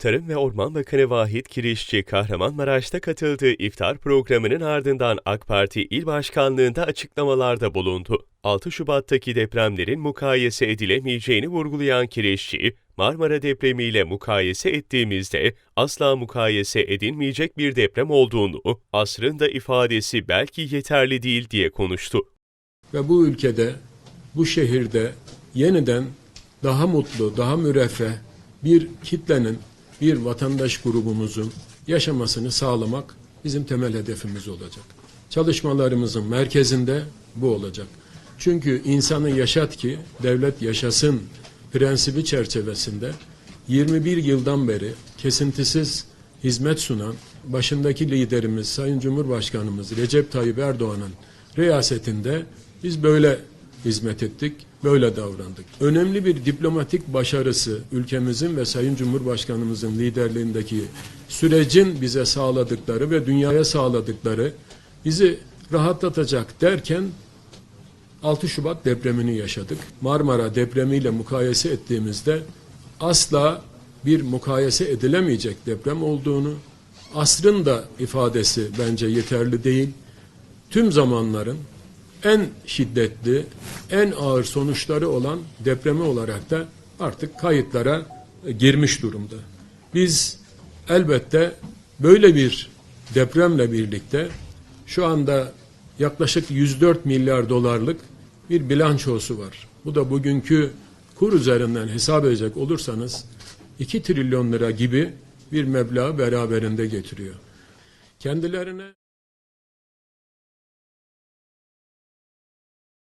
Tarım ve Orman Bakanı Vahit Kirişçi, Kahramanmaraş'ta katıldığı iftar programının ardından AK Parti İl Başkanlığı'nda açıklamalarda bulundu. 6 Şubat'taki depremlerin mukayese edilemeyeceğini vurgulayan Kirişçi, Marmara depremiyle mukayese ettiğimizde asla mukayese edilmeyecek bir deprem olduğunu, asrın da ifadesi belki yeterli değil diye konuştu. Ve bu ülkede, bu şehirde yeniden daha mutlu, daha müreffeh bir kitlenin, bir vatandaş grubumuzun yaşamasını sağlamak bizim temel hedefimiz olacak. Çalışmalarımızın merkezinde bu olacak. Çünkü insanı yaşat ki devlet yaşasın prensibi çerçevesinde 21 yıldan beri kesintisiz hizmet sunan başındaki liderimiz Sayın Cumhurbaşkanımız Recep Tayyip Erdoğan'ın riyasetinde biz böyle hizmet ettik, böyle davrandık. Önemli bir diplomatik başarısı ülkemizin ve Sayın Cumhurbaşkanımızın liderliğindeki sürecin bize sağladıkları ve dünyaya sağladıkları bizi rahatlatacak derken 6 Şubat depremini yaşadık. Marmara depremiyle mukayese ettiğimizde asla bir mukayese edilemeyecek deprem olduğunu, asrın da ifadesi bence yeterli değil. Tüm zamanların en şiddetli, en ağır sonuçları olan depremi olarak da artık kayıtlara girmiş durumda. Biz elbette böyle bir depremle birlikte şu anda yaklaşık 104 milyar dolarlık bir bilançosu var. Bu da bugünkü kur üzerinden hesap edecek olursanız 2 trilyon lira gibi bir meblağ beraberinde getiriyor. Kendilerine